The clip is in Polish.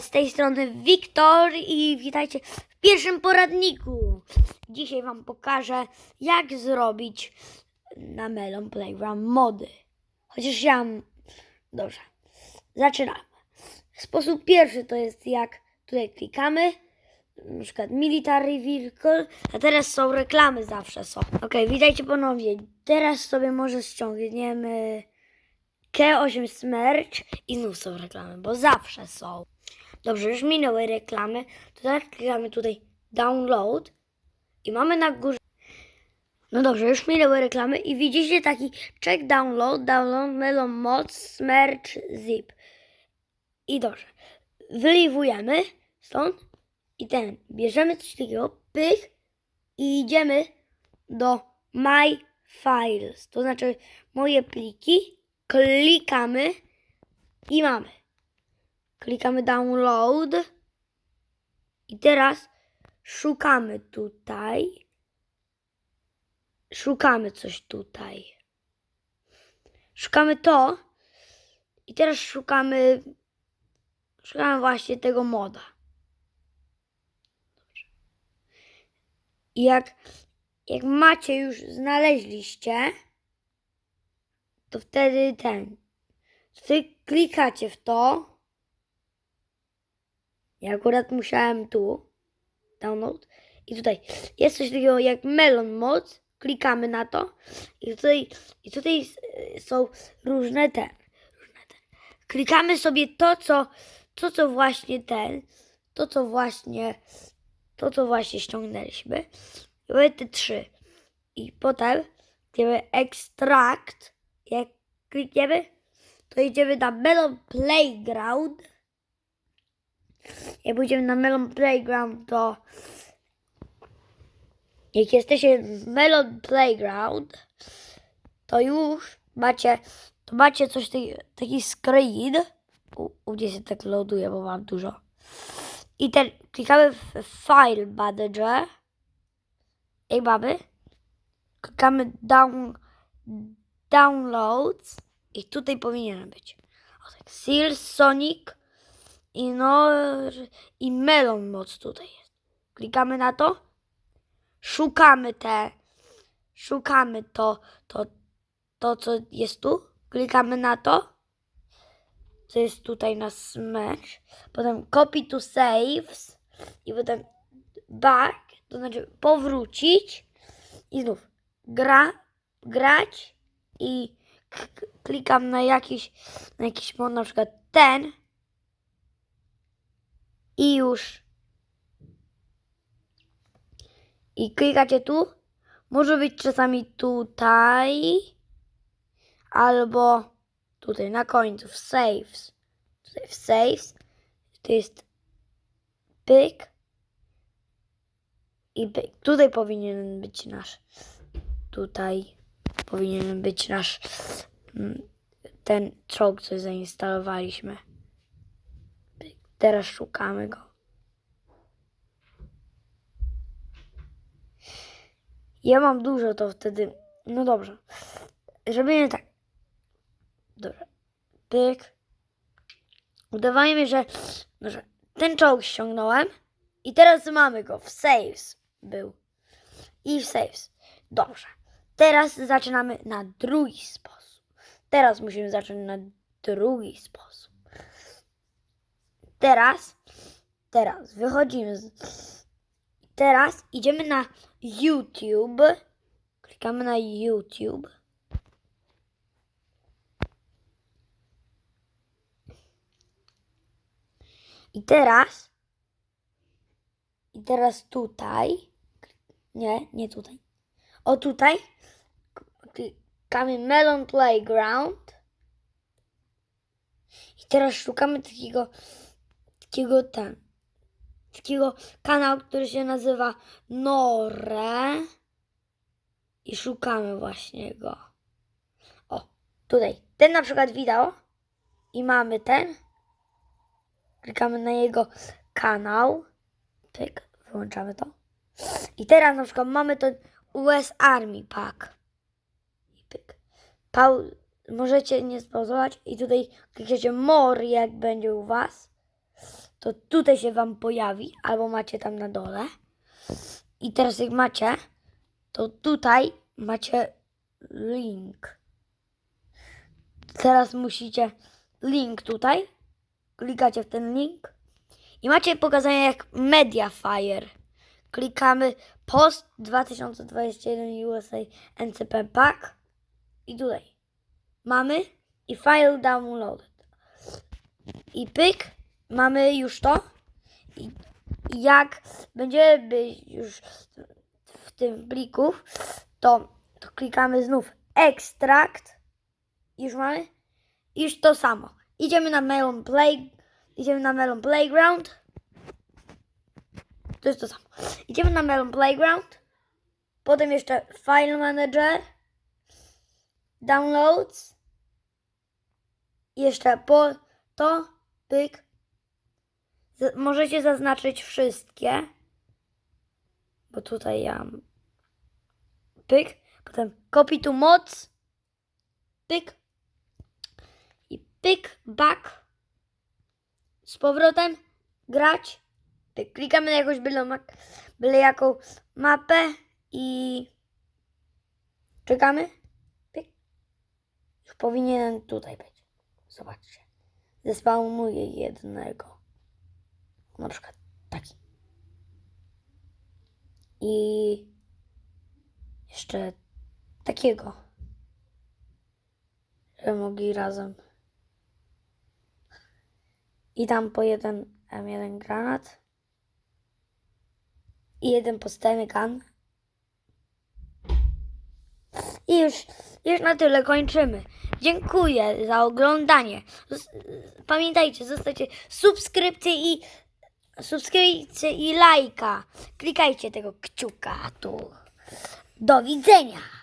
Z tej strony Wiktor i witajcie w pierwszym poradniku. Dzisiaj Wam pokażę, jak zrobić na Melon Playground mody. Chociaż ja... Dobrze. Zaczynamy. Sposób pierwszy to jest jak tutaj klikamy, na przykład Military Vehicle, a teraz są reklamy zawsze są. Ok, witajcie ponownie. Teraz sobie może ściągniemy K8 Smerch i znów są reklamy, bo zawsze są. Dobrze, już minęły reklamy. To teraz klikamy tutaj download i mamy na górze. No dobrze, już minęły reklamy i widzicie taki check download, download melon mods, smerch, zip. I dobrze, wyliwujemy stąd i ten, bierzemy coś takiego, pych i idziemy do my files, to znaczy moje pliki, klikamy i mamy. Klikamy download. I teraz szukamy tutaj. Szukamy coś tutaj. Szukamy to. I teraz szukamy. Szukamy właśnie tego moda. I jak, jak macie już znaleźliście, to wtedy ten. Wtedy klikacie w to. Ja akurat musiałem tu download i tutaj jest coś takiego jak Melon Mods. Klikamy na to i tutaj, i tutaj s- są różne ten, różne ten. Klikamy sobie to, co, to, co właśnie ten, to, co właśnie, to, co właśnie ściągnęliśmy. I mamy te trzy. I potem klikniemy Extract. Jak klikniemy, to idziemy na Melon Playground. Jak pójdziemy na Melon Playground, to jak jesteście w Melon Playground, to już macie, to macie coś taki, taki screen. U, mnie się tak loaduje, bo mam dużo. I ten, klikamy w File Manager. I mamy. Klikamy down, Downloads. I tutaj powinien być. O tak, Seal Sonic. I no, i melon moc tutaj jest. Klikamy na to. Szukamy te, szukamy to, to, to co jest tu. Klikamy na to. Co jest tutaj na smash. Potem copy to saves. I potem back, to znaczy powrócić. I znów gra, grać. I klikam na jakiś, na jakiś mod, na przykład ten. I już. I klikacie tu. Może być czasami tutaj. Albo tutaj na końcu w saves. Tutaj w saves. To jest pyk. I pyk. Tutaj powinien być nasz. Tutaj powinien być nasz mm, ten czołg, co zainstalowaliśmy. Teraz szukamy go. Ja mam dużo, to wtedy. No dobrze. Robimy tak. Dobra. Pyk. Udawajmy, że, no, ten czołg ściągnąłem. I teraz mamy go w saves. Był. I w saves. Dobrze. Teraz zaczynamy na drugi sposób. Teraz musimy zacząć na drugi sposób. Teraz, teraz wychodzimy z, Teraz idziemy na YouTube. Klikamy na YouTube. I teraz. I teraz tutaj. Nie, nie tutaj. O tutaj. Klikamy Melon Playground. I teraz szukamy takiego. Takiego ten takiego kanału, który się nazywa Nore. I szukamy właśnie go. O, tutaj. Ten na przykład wideo. I mamy ten. Klikamy na jego kanał. Pyk, wyłączamy to. I teraz na przykład mamy ten US Army Pack. Pyk. Możecie nie spauzować i tutaj klikacie more jak będzie u was to tutaj się Wam pojawi, albo macie tam na dole. I teraz jak macie, to tutaj macie link. Teraz musicie link tutaj, klikacie w ten link i macie pokazanie jak Mediafire. Klikamy post 2021 USA NCP Pack i tutaj mamy i file downloaded. I pyk, mamy już to. I jak będzie być już w tym pliku, to, to klikamy znów ekstrakt. Już mamy. Już to samo. Idziemy na Melon Play. Idziemy na Melon Playground. To jest to samo. Idziemy na Melon Playground. Potem jeszcze File Manager. Downloads. Jeszcze po to pyk. Z- możecie zaznaczyć wszystkie. Bo tutaj ja pyk. Potem copy to mods. Pyk. I pyk back. Z powrotem grać. Pyk. Klikamy na jakąś byle, byle jaką mapę i czekamy. Pyk. Już powinien tutaj być. Zobaczcie. Zespawnuję jednego. Na przykład taki. I jeszcze takiego. Żeby mogli razem. I tam po jeden M1 granat. I jeden podstawny gun. I już, już na tyle kończymy. Dziękuję za oglądanie. Pamiętajcie, zostawcie subskrypcję i subskrypcję i lajka. Klikajcie tego kciuka tu. Do widzenia.